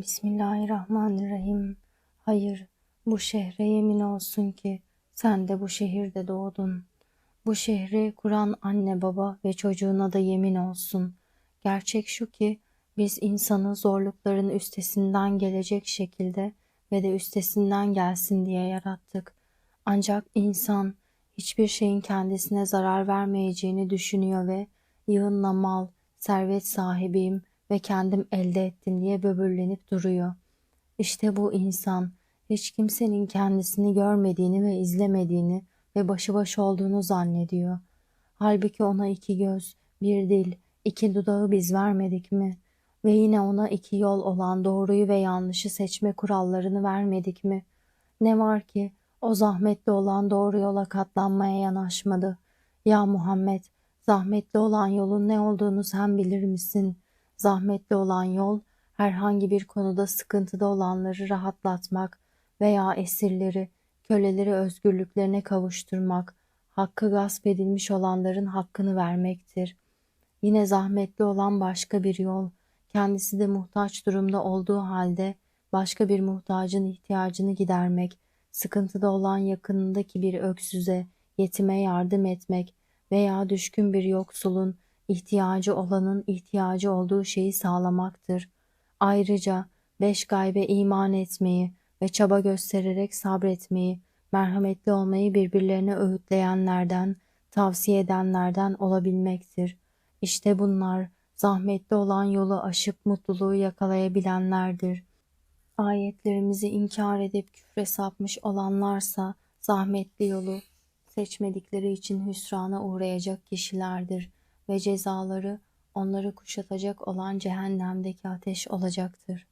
Bismillahirrahmanirrahim. Hayır, bu şehre yemin olsun ki sen de bu şehirde doğdun. Bu şehri kuran anne baba ve çocuğuna da yemin olsun. Gerçek şu ki biz insanı zorlukların üstesinden gelecek şekilde ve de üstesinden gelsin diye yarattık. Ancak insan hiçbir şeyin kendisine zarar vermeyeceğini düşünüyor ve yığınla mal, servet sahibiyim ve kendim elde ettim diye böbürlenip duruyor. İşte bu insan hiç kimsenin kendisini görmediğini ve izlemediğini ve başıboş olduğunu zannediyor. Halbuki ona iki göz, bir dil, iki dudağı biz vermedik mi? Ve yine ona iki yol olan doğruyu ve yanlışı seçme kurallarını vermedik mi? Ne var ki o zahmetli olan doğru yola katlanmaya yanaşmadı. Ya Muhammed, zahmetli olan yolun ne olduğunu sen bilir misin? Zahmetli olan yol herhangi bir konuda sıkıntıda olanları rahatlatmak veya esirleri, köleleri özgürlüklerine kavuşturmak, hakkı gasp edilmiş olanların hakkını vermektir. Yine zahmetli olan başka bir yol, kendisi de muhtaç durumda olduğu halde başka bir muhtacın ihtiyacını gidermek, sıkıntıda olan yakınındaki bir öksüze, yetime yardım etmek veya düşkün bir yoksulun, ihtiyacı olanın ihtiyacı olduğu şeyi sağlamaktır. Ayrıca beş gaybe iman etmeyi ve çaba göstererek sabretmeyi, merhametli olmayı birbirlerine öğütleyenlerden, tavsiye edenlerden olabilmektir. İşte bunlar zahmetli olan yolu aşıp mutluluğu yakalayabilenlerdir. Ayetlerimizi inkar edip küfre sapmış olanlarsa zahmetli yolu seçmedikleri için hüsrana uğrayacak kişilerdir ve cezaları onları kuşatacak olan cehennemdeki ateş olacaktır.